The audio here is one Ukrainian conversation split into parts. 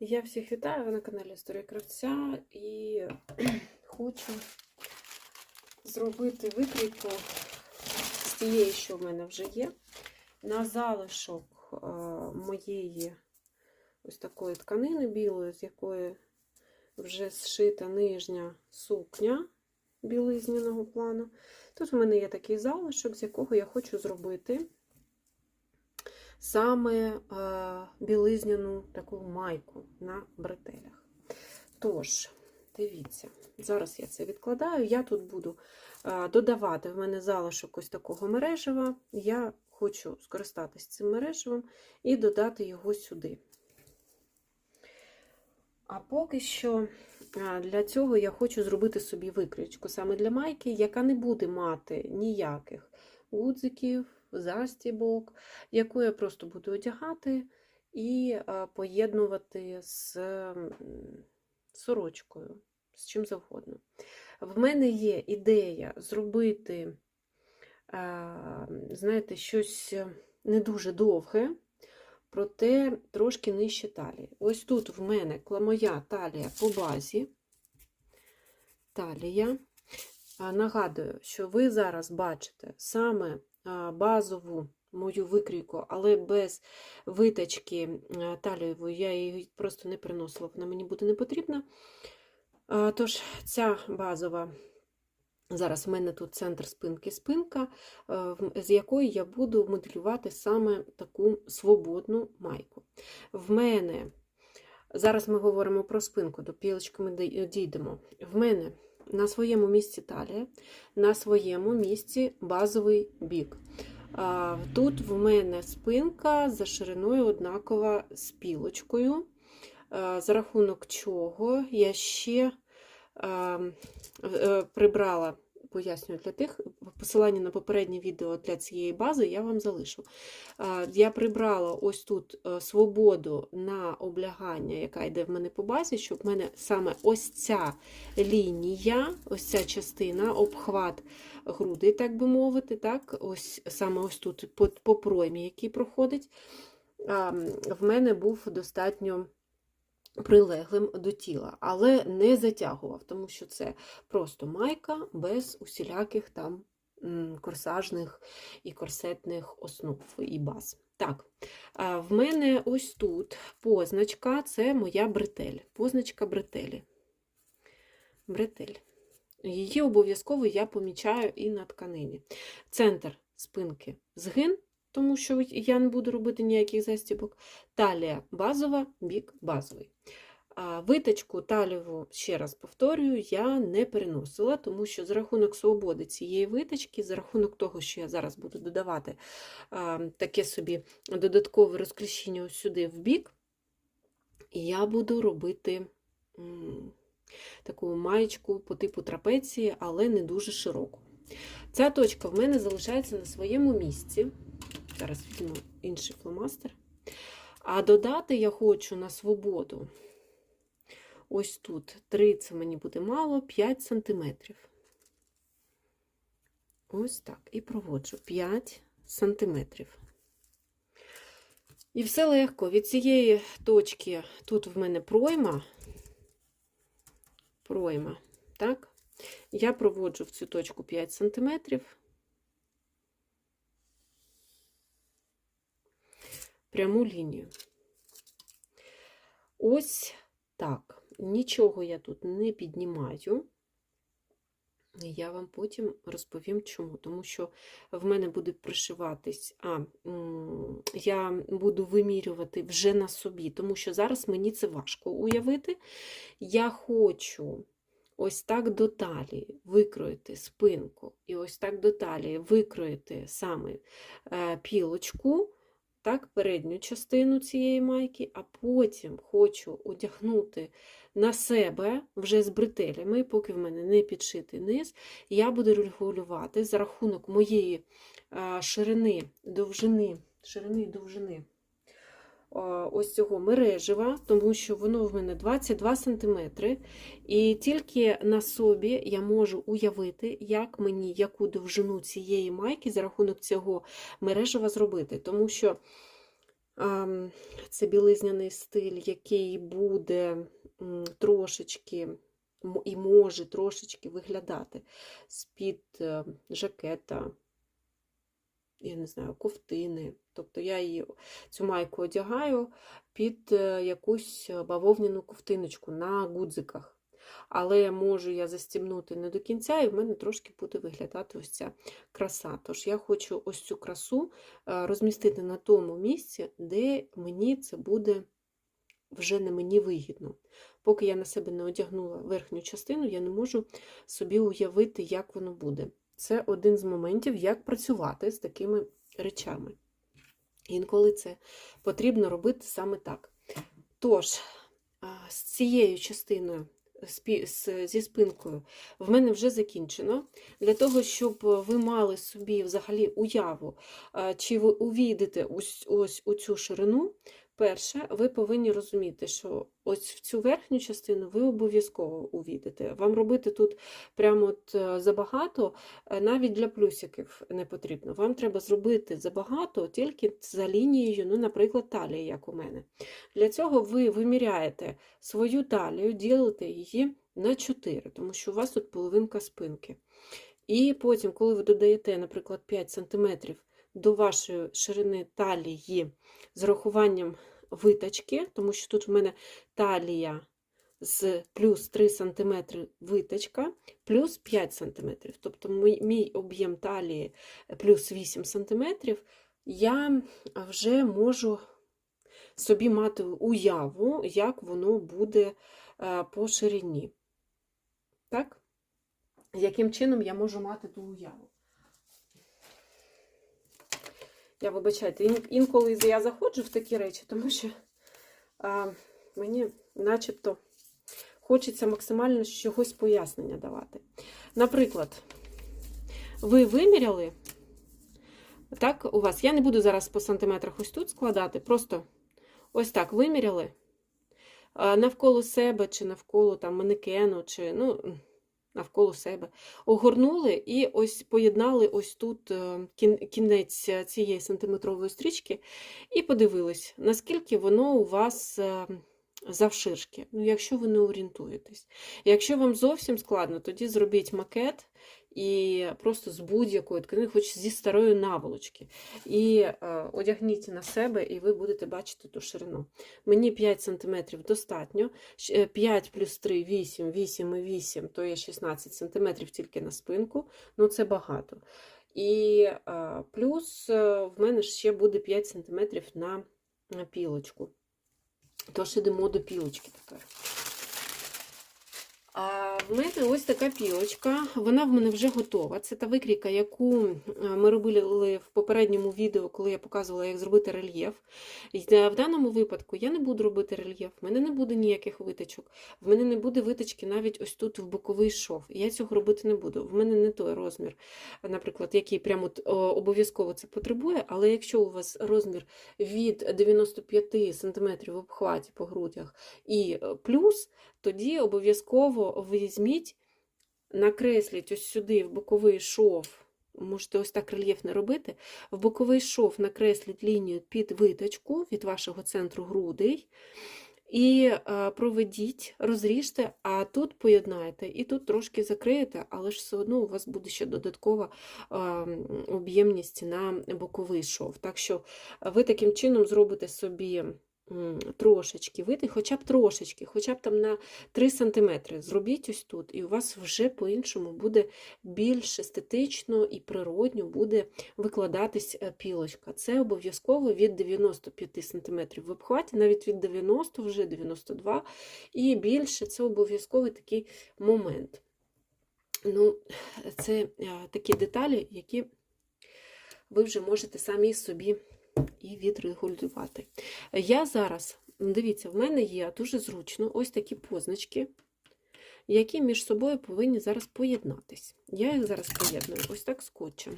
Я всіх вітаю ви на каналі Історія Кравця і хочу зробити викрійку з тієї, що в мене вже є, на залишок моєї ось такої тканини білої, з якої вже зшита нижня сукня білизняного плану. Тут в мене є такий залишок, з якого я хочу зробити саме е, білизняну таку майку на бретелях. Тож, дивіться, зараз я це відкладаю. Я тут буду е, додавати в мене залишок ось такого мережева. Я хочу скористатися цим мережевим і додати його сюди. А поки що е, для цього я хочу зробити собі викричку саме для майки, яка не буде мати ніяких гудзиків, застібок, яку я просто буду одягати і е, поєднувати з сорочкою, з чим завгодно. В мене є ідея зробити, е, знаєте, щось не дуже довге, проте трошки нижче талії. Ось тут в мене моя талія по базі. Талія. Нагадую, що ви зараз бачите саме базову мою викрійку, але без витачки талієвої я її просто не приносила, вона мені буде не потрібна. Тож, ця базова, зараз в мене тут центр спинки-спинка, е, з якої я буду моделювати саме таку свободну майку. В мене, зараз ми говоримо про спинку, до пілочки ми дійдемо. В мене на своєму місці талія, на своєму місці базовий бік. Тут в мене спинка за шириною однакова з пілочкою, за рахунок чого я ще е, прибрала, пояснюю для тих, посилання на попереднє відео для цієї бази я вам залишу. Я прибрала ось тут е, свободу на облягання, яка йде в мене по базі, щоб в мене саме ось ця лінія, ось ця частина, обхват грудей, так би мовити, так, ось саме ось тут по проймі, який проходить, в мене був достатньо прилеглим до тіла, але не затягував, тому що це просто майка без усіляких там корсажних і корсетних основ і баз. Так, в мене ось тут позначка це моя бретель. Позначка бретелі. Бретель. Її обов'язково я помічаю і на тканині. Центр спинки згин, тому що я не буду робити ніяких застібок. Талія базова, бік базовий. А Виточку таліву, ще раз повторюю, я не переносила, тому що за рахунок свободи цієї виточки, за рахунок того, що я зараз буду додавати а, таке собі додаткове розкліщення ось сюди в бік, я буду робити таку маєчку по типу трапеції, але не дуже широку. Ця точка в мене залишається на своєму місці. Зараз візьму інший фломастер. А додати я хочу на свободу. Ось тут 3 це мені буде мало, 5 сантиметрів. Ось так. І проводжу 5 сантиметрів. І все легко. Від цієї точки тут в мене пройма. Пройма. Так? Я проводжу в цю точку 5 сантиметрів. Пряму лінію. Ось так. Нічого я тут не піднімаю. Я вам потім розповім чому. Тому що в мене буде пришиватись, а я буду вимірювати вже на собі, тому що зараз мені це важко уявити. Я хочу ось так до талії викроїти спинку, і ось так до талії викроїти саме е, пілочку, так, передню частину цієї майки, а потім хочу одягнути на себе вже з бретелями, поки в мене не підшитий низ, я буду регулювати за рахунок моєї е, ширини, довжини, ширини довжини ось цього мережева, тому що воно в мене 22 см, і тільки на собі я можу уявити, як мені яку довжину цієї майки за рахунок цього мережева зробити. Тому що це білизняний стиль, який буде трошечки і може трошечки виглядати з-під е, жакета, я не знаю, ковтини. Тобто я її цю майку одягаю під е, якусь бавовняну ковтиночку на гудзиках. Але можу я застібнути не до кінця, і в мене трошки буде виглядати ось ця краса. Тож я хочу ось цю красу е, розмістити на тому місці, де мені це буде вже не мені вигідно. Поки я на себе не одягнула верхню частину, я не можу собі уявити, як воно буде. Це один з моментів, як працювати з такими речами. Інколи це потрібно робити саме так. Тож, з цією частиною, зі спинкою, в мене вже закінчено. Для того, щоб ви мали собі взагалі уяву, чи ви увійдете ось, ось у цю ширину, перше, ви повинні розуміти, що ось в цю верхню частину ви обов'язково увійдете. Вам робити тут прямо от е, забагато, е, навіть для плюсиків не потрібно. Вам треба зробити забагато тільки за лінією, ну, наприклад, талії, як у мене. Для цього ви виміряєте свою талію, ділите її на 4, тому що у вас тут половинка спинки. І потім, коли ви додаєте, наприклад, 5 см до вашої ширини талії з рахуванням витачки, тому що тут в мене талія з плюс 3 см витачка, плюс 5 см. Тобто мій, мій об'єм талії плюс 8 см, я вже можу собі мати уяву, як воно буде е, по ширині. Так? Яким чином я можу мати ту уяву? Я вибачайте, інколи я заходжу в такі речі, тому що а, мені начебто хочеться максимально чогось пояснення давати. Наприклад, ви виміряли, так, у вас, я не буду зараз по сантиметрах ось тут складати, просто ось так виміряли навколо себе, чи навколо там манекену, чи ну, навколо себе. Огорнули і ось поєднали ось тут е, кінець цієї сантиметрової стрічки, і подивились, наскільки воно у вас е, завширшки, ну, якщо ви не орієнтуєтесь. Якщо вам зовсім складно, тоді зробіть макет і просто з будь-якої тканини, хоч зі старої наволочки. І е, одягніть на себе, і ви будете бачити ту ширину. Мені 5 см достатньо. Е, 5 плюс 3 8, 8 і 8, то є 16 см тільки на спинку, ну це багато. І е, плюс е, в мене ще буде 5 см на на пілочку. Тож ідемо до пілочки тепер. А в мене ось така пілочка, вона в мене вже готова. Це та викрійка, яку е, ми робили в попередньому відео, коли я показувала, як зробити рельєф. В даному випадку я не буду робити рельєф, в мене не буде ніяких виточок, в мене не буде виточки навіть ось тут в боковий шов. Я цього робити не буду. В мене не той розмір, наприклад, який прямо обов'язково це потребує, але якщо у вас розмір від 95 см обхваті по грудях і е, плюс, тоді обов'язково візьміть, накресліть ось сюди в боковий шов. Можете ось так рельєф не робити. В боковий шов накресліть лінію під виточку від вашого центру грудей. І е, проведіть, розріжте, а тут поєднаєте, і тут трошки закриєте, але ж все одно у вас буде ще додаткова е, об'ємність на боковий шов. Так що ви таким чином зробите собі трошечки вити, хоча б трошечки, хоча б там на 3 см. Зробіть ось тут, і у вас вже по-іншому буде більш естетично і природньо буде викладатись е, пілочка. Це обов'язково від 95 см в обхваті, навіть від 90 вже 92 і більше це обов'язковий такий момент. Ну, це е, такі деталі, які ви вже можете самі собі і відрегулювати. Я зараз, дивіться, в мене є дуже зручно ось такі позначки, які між собою повинні зараз поєднатись. Я їх зараз поєдную ось так скотчем.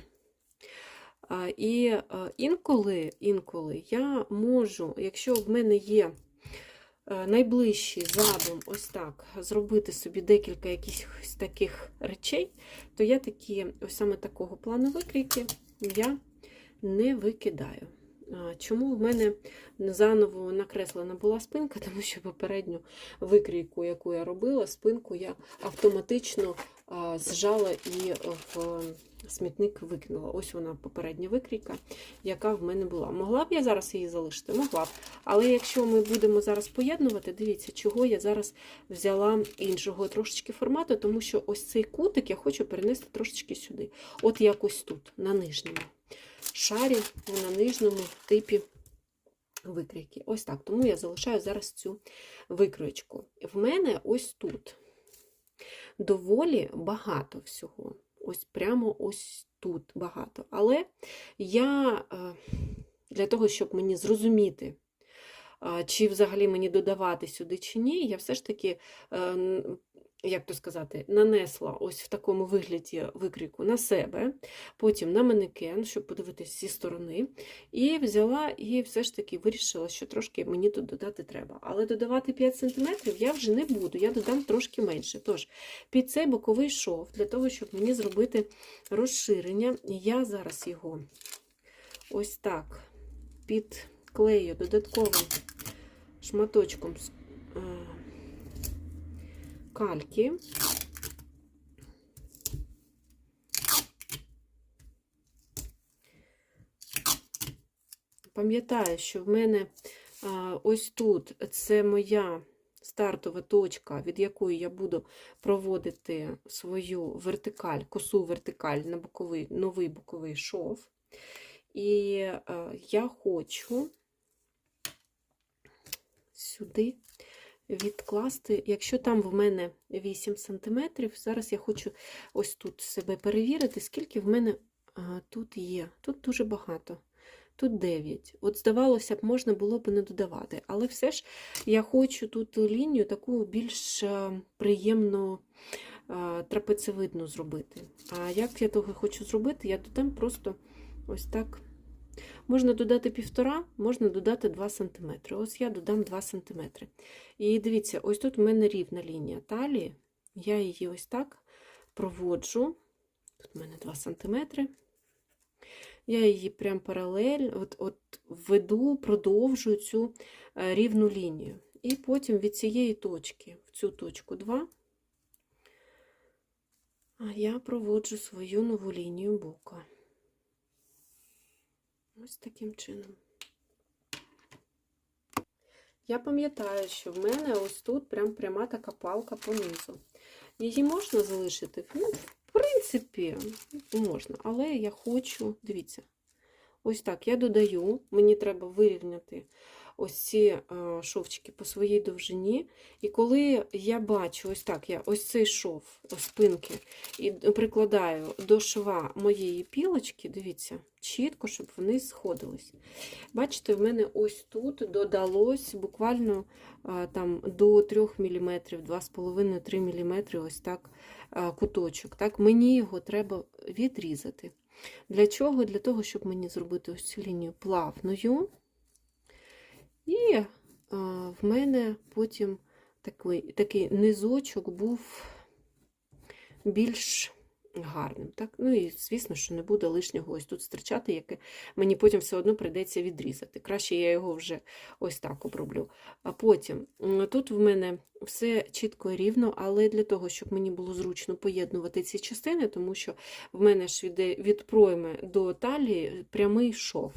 І інколи, інколи я можу, якщо в мене є е, найближчий задум, ось так, зробити собі декілька якихось таких речей, то я такі, ось саме такого плану викрійки я не викидаю. Чому в мене заново накреслена була спинка? Тому що попередню викрійку, яку я робила, спинку я автоматично зжала і в смітник викинула. Ось вона попередня викрійка, яка в мене була. Могла б я зараз її залишити? Могла б. Але якщо ми будемо зараз поєднувати, дивіться, чого я зараз взяла іншого трошечки формату, тому що ось цей кутик я хочу перенести трошечки сюди. От якось тут, на нижньому шарі, на нижньому типі викрійки. Ось так. Тому я залишаю зараз цю викроєчку. В мене ось тут доволі багато всього. Ось прямо ось тут багато. Але я е, для того, щоб мені зрозуміти, е, чи взагалі мені додавати сюди чи ні, я все ж таки, е, як то сказати, нанесла ось в такому вигляді викрійку на себе, потім на манекен, щоб подивитися зі сторони. І взяла і все ж таки вирішила, що трошки мені тут додати треба. Але додавати 5 см я вже не буду, я додам трошки менше. Тож, під цей боковий шов, для того, щоб мені зробити розширення, я зараз його ось так підклею додатковим шматочком е, кальки. Пам'ятаю, що в мене ось тут це моя стартова точка, від якої я буду проводити свою вертикаль, косу вертикаль на боковий, новий боковий шов. І я хочу сюди відкласти, якщо там в мене 8 см, зараз я хочу ось тут себе перевірити, скільки в мене тут є. Тут дуже багато. Тут 9. От, здавалося б, можна було б не додавати. Але все ж я хочу тут лінію таку більш е, приємну е, трапецевидну зробити. А як я того хочу зробити, я додам просто ось так. Можна додати півтора, можна додати 2 см. Ось я додам 2 см. І дивіться, ось тут в мене рівна лінія талії. Я її ось так проводжу. Тут в мене 2 см. Я її прям паралель, от, от веду, продовжую цю е, рівну лінію. І потім від цієї точки, в цю точку 2, я проводжу свою нову лінію бока. Ось таким чином. Я пам'ятаю, що в мене ось тут прям пряма така палка понизу. Її можна залишити? Ну, в принципі, можна, але я хочу, дивіться, ось так я додаю, мені треба вирівняти ось ці е, шовчики по своїй довжині. І коли я бачу ось так, я ось цей шов, спинки, і прикладаю до шва моєї пілочки, дивіться, чітко, щоб вони сходились. Бачите, в мене ось тут додалось буквально там до 3 мм, 2,5-3 мм ось так куточок. Так, Мені його треба відрізати. Для чого? Для того, щоб мені зробити ось цю лінію плавною. І в мене потім такий, такий низочок був більш гарним. Так? Ну і, звісно, що не буде лишнього ось тут стричати, яке мені потім все одно прийдеться відрізати. Краще я його вже ось так оброблю. А потім тут в мене все чітко і рівно, але для того, щоб мені було зручно поєднувати ці частини, тому що в мене ж іде від пройми до талії прямий шов.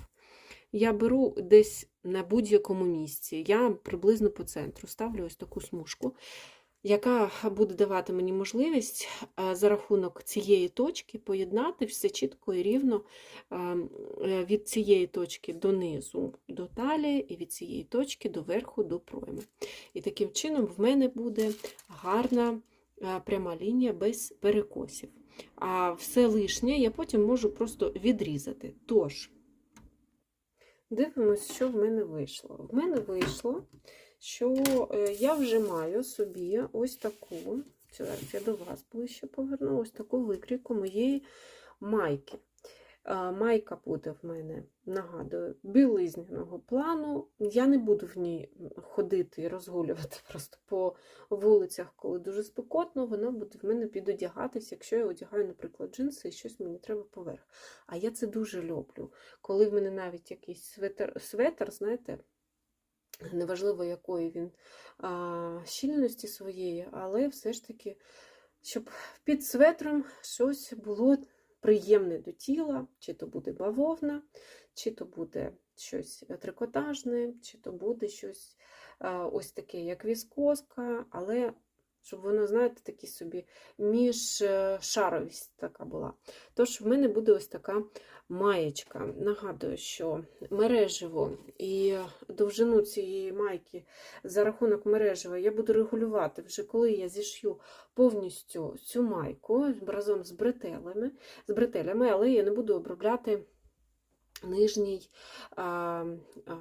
Я беру десь на будь-якому місці. Я приблизно по центру ставлю ось таку смужку, яка буде давати мені можливість е, за рахунок цієї точки поєднати все чітко і рівно е, е, від цієї точки донизу до талії, і від цієї точки до верху до пройми. І таким чином в мене буде гарна пряма лінія без перекосів. А все лишнє я потім можу просто відрізати. Тож, Дивимось, що в мене вийшло. В мене вийшло, що е, я вже маю собі ось таку, зараз я до вас ближче поверну, ось таку викрійку моєї майки. Майка буде в мене, нагадую, білизняного плану. Я не буду в ній ходити і розгулювати просто по вулицях, коли дуже спекотно, вона буде в мене підодягатися, якщо я одягаю, наприклад, джинси і щось мені треба поверх. А я це дуже люблю. Коли в мене навіть якийсь светр, светр знаєте, неважливо, якої він а, щільності своєї, але все ж таки, щоб під светром щось було приємне до тіла, чи то буде бавовна, чи то буде щось трикотажне, чи то буде щось ось таке, як віскоска, але щоб воно, знаєте, такі собі міжшаровість така була. Тож в мене буде ось така маєчка. Нагадую, що мережево і довжину цієї майки за рахунок мережева я буду регулювати вже коли я зішью повністю цю майку разом з бретелями, з бретелями але я не буду обробляти нижній а, а,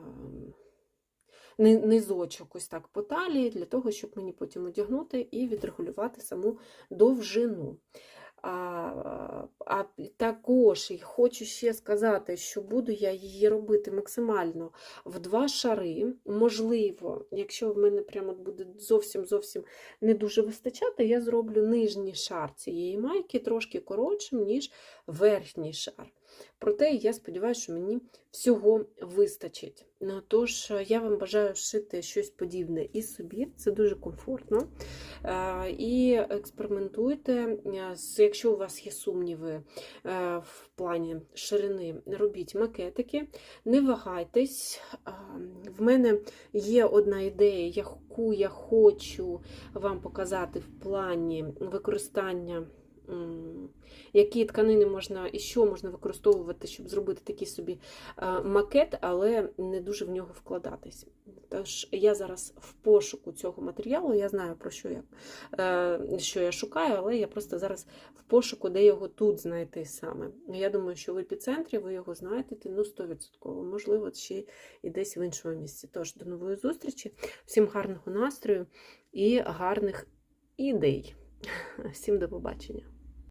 низочок ось так по талії, для того, щоб мені потім одягнути і відрегулювати саму довжину. А, а також хочу ще сказати, що буду я її робити максимально в два шари. Можливо, якщо в мене прямо буде зовсім зовсім не дуже вистачати, я зроблю нижній шар цієї майки трошки коротшим, ніж верхній шар. Проте я сподіваюся, що мені всього вистачить. Ну, Тож е, я вам бажаю шити щось подібне і собі, це дуже комфортно. Е, І експериментуйте. Е, Якщо у вас є сумніви в плані ширини, робіть макетики, не вагайтесь. В мене є одна ідея, яку я хочу вам показати в плані використання. Які тканини можна і що можна використовувати, щоб зробити такий собі е, макет, але не дуже в нього вкладатись. Тож я зараз в пошуку цього матеріалу, я знаю про що я, е, що я шукаю, але я просто зараз в пошуку, де його тут знайти саме. Я думаю, що в епіцентрі ви його знайдете ну 100%, можливо, ще і десь в іншому місці. Тож до нової зустрічі, всім гарного настрою і гарних ідей. Всім до побачення.